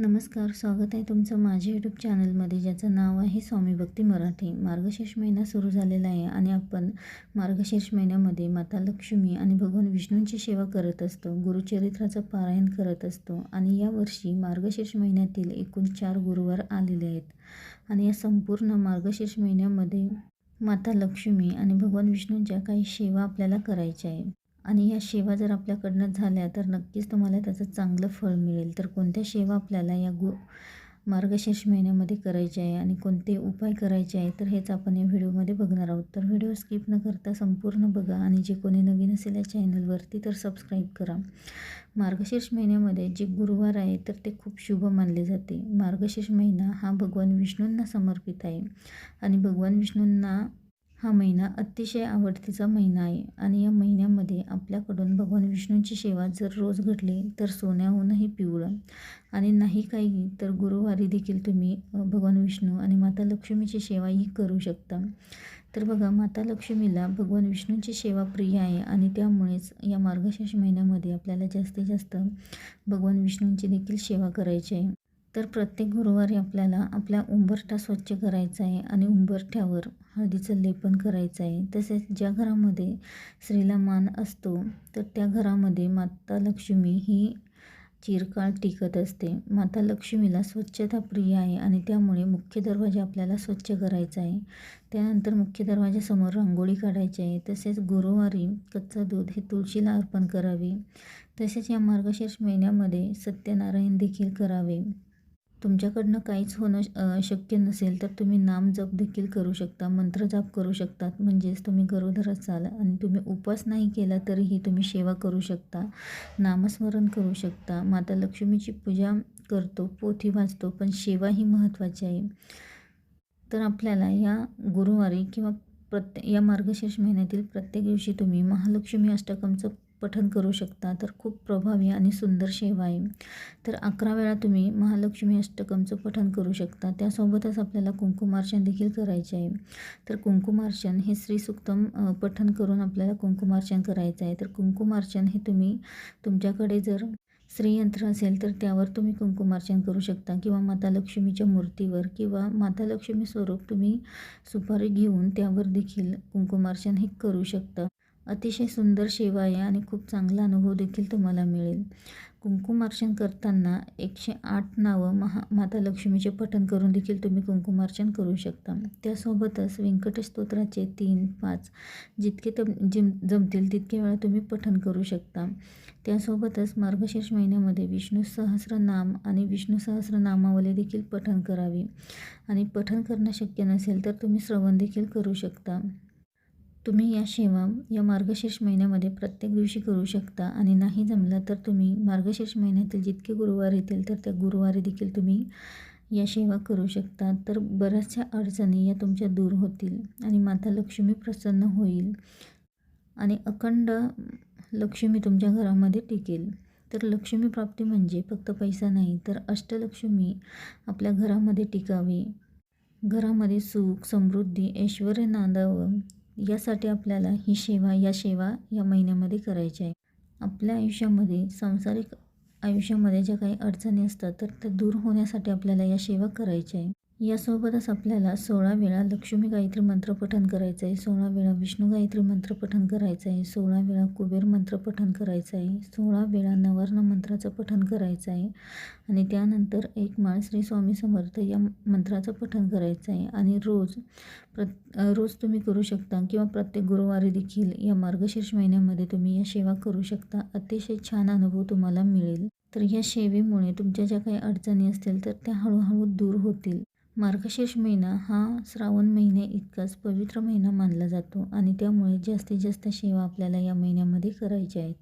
नमस्कार स्वागत आहे तुमचं माझ्या यूट्यूब चॅनलमध्ये ज्याचं नाव आहे स्वामी भक्ती मराठी. मार्गशीर्ष महिना सुरू झालेला आहे आणि आपण मार्गशीर्ष महिन्यामध्ये माता लक्ष्मी आणि भगवान विष्णूंची सेवा करत असतो गुरुचरित्राचं पारायण करत असतो आणि यावर्षी मार्गशीर्ष महिन्यातील एकूण चार गुरुवार आलेले आहेत. आणि या संपूर्ण मार्गशीर्ष महिन्यामध्ये माता लक्ष्मी आणि भगवान विष्णूंच्या काही सेवा आपल्याला करायच्या आहे. आणि या सेवा जर आपल्याकडनं झाल्या तर नक्कीच तुम्हाला त्याचं चांगलं फळ मिळेल. तर कोणत्या सेवा आपल्याला या गु मार्गशीर्ष महिन्यामध्ये करायचे आहे आणि कोणते उपाय करायचे आहे तर हेच आपण या व्हिडिओमध्ये बघणार आहोत. तर व्हिडिओ स्किप न करता संपूर्ण बघा आणि जे कोणी नवीन असेल या चॅनलवरती तर सबस्क्राईब करा. मार्गशीर्ष महिन्यामध्ये जे गुरुवार आहे तर ते खूप शुभ मानले जाते. मार्गशीर्ष महिना हा भगवान विष्णूंना समर्पित आहे. आणि भगवान विष्णूंना हा महिना अतिशय आवडतीचा महिना आहे आणि या महिन्यामध्ये आपल्याकडून भगवान विष्णूंची सेवा जर रोज घडली तर सोन्याहूनही पिवळं. आणि नाही काही तर गुरुवारी देखील तुम्ही भगवान विष्णू आणि माता लक्ष्मीची सेवाही करू शकता. तर बघा माता लक्ष्मीला भगवान विष्णूंची सेवा प्रिय आहे आणि त्यामुळेच या मार्गशीर्ष महिन्यामध्ये आपल्याला जास्तीत जास्त भगवान विष्णूंची देखील सेवा करायची आहे. तर प्रत्येक गुरुवारी आपल्याला आपल्या उंबरठा स्वच्छ करायचा आहे आणि उंबरठ्यावर हळदीचं लेपन करायचं आहे. तसेच ज्या घरामध्ये स्त्रीला मान असतो तर त्या घरामध्ये माता लक्ष्मी ही चिरकाळ टिकत असते. माता लक्ष्मीला स्वच्छता प्रिय आहे आणि त्यामुळे मुख्य दरवाजा आपल्याला स्वच्छ करायचा आहे. त्यानंतर मुख्य दरवाजासमोर रांगोळी काढायची आहे. तसेच गुरुवारी कच्चं दूध हे तुळशीला अर्पण करावे. तसेच या मार्गशीर्ष महिन्यामध्ये सत्यनारायण देखील करावे. तुमच्याकडनं काहीच होणं शक्य नसेल तर तुम्ही नाम जप देखील करू शकता मंत्र जाप करू शकतात. म्हणजेच तुम्ही गरोदर असाल आणि तुम्ही उपवास नाही केला तरीही तुम्ही सेवा करू शकता नामस्मरण करू शकता. माता लक्ष्मीची पूजा करतो पोथी वाचतो पण सेवा ही महत्त्वाची आहे. तर आपल्याला या गुरुवारी किंवा प्रत्ये या मार्गशीर्ष महिन्यातील प्रत्येक दिवशी तुम्ही महालक्ष्मी अष्टकमचं पठन करू शकता. तर खूप प्रभावी आणि सुंदर सेवा आहे. तर अकरा वेळा तुम्ही महालक्ष्मी अष्टकमचं पठन करू शकता. त्यासोबतच आपल्याला कुंकुमार्चन देखील करायचे आहे. तर कुंकुमार्चन हे श्रीसुक्तम पठन करून आपल्याला कुंकुमार्चन करायचं आहे. तर कुंकुमार्चन हे तुम्ही तुमच्याकडे जर श्रीयंत्र असेल तर त्यावर तुम्ही कुंकुमार्चन करू शकता. किंवा माता लक्ष्मीच्या मूर्तीवर किंवा माता लक्ष्मी स्वरूप तुम्ही सुपारी घेऊन त्यावर देखील कुंकुमार्चन हे करू शकता. अतिशय सुंदर सेवा आहे आणि खूप चांगला अनुभव देखील तुम्हाला मिळेल. कुंकुमार्चन करताना एकशे आठ नावं महा माता लक्ष्मीचे पठण करून देखील तुम्ही कुंकुमार्चन करू शकता. त्यासोबतच व्यंकटेश स्तोत्राचे तीन पाच जितके तम जिम जमतील तितके वेळा तुम्ही पठण करू शकता. त्यासोबतच मार्गशीर्ष महिन्यामध्ये विष्णू सहस्रनाम आणि विष्णू सहस्रनामावली देखील पठण करावे. आणि पठण करणं शक्य नसेल तर तुम्ही श्रवण देखील करू शकता. तुम्ही या सेवा या मार्गशीर्ष महिन्यामध्ये प्रत्येक दिवशी करू शकता आणि नाही जमलं तर तुम्ही मार्गशीर्ष महिन्यातील जितके गुरुवार येतील तर त्या गुरुवारी देखील तुम्ही या सेवा करू शकता. तर बऱ्याचशा अडचणी या तुमच्या दूर होतील आणि माता लक्ष्मी प्रसन्न होईल आणि अखंड लक्ष्मी तुमच्या घरामध्ये टिकेल. तर लक्ष्मी प्राप्ती म्हणजे फक्त पैसा नाही तर अष्टलक्ष्मी आपल्या घरामध्ये टिकावी. घरामध्ये सुख समृद्धी ऐश्वर नांदावं यासाठी आपल्याला ही सेवा या सेवा या महिन्यामध्ये करायची आहे. आपल्या आयुष्यामध्ये सांसारिक आयुष्यामध्ये ज्या काही अडचणी असतात तर त्या दूर होण्यासाठी आपल्याला या सेवा करायच्या आहे. यासोबतच आपल्याला सोळा वेळा लक्ष्मी गायत्री मंत्र पठण करायचं आहे सोळा वेळा विष्णू गायत्री मंत्र पठण करायचं आहे सोळा वेळा कुबेर मंत्र पठण करायचं आहे सोळा वेळा नवर्ण मंत्राचं पठण करायचं आहे आणि त्यानंतर एक माळ श्री स्वामी समर्थ या मंत्राचं पठण करायचं आहे आणि रोज प्र रोज तुम्ही करू शकता किंवा प्रत्येक गुरुवारी देखील या मार्गशीर्ष महिन्यामध्ये तुम्ही या सेवा करू शकता. अतिशय छान अनुभव तुम्हाला मिळेल. तर या सेवेमुळे तुमच्या ज्या काही अडचणी असतील तर त्या हळूहळू दूर होतील. मार्गशीर्ष महिना हा श्रावण महिने इतकाच पवित्र महिना मानला जातो आणि त्यामुळे जास्तीत जास्त सेवा आपल्याला या महिन्यामध्ये करायच्या आहेत.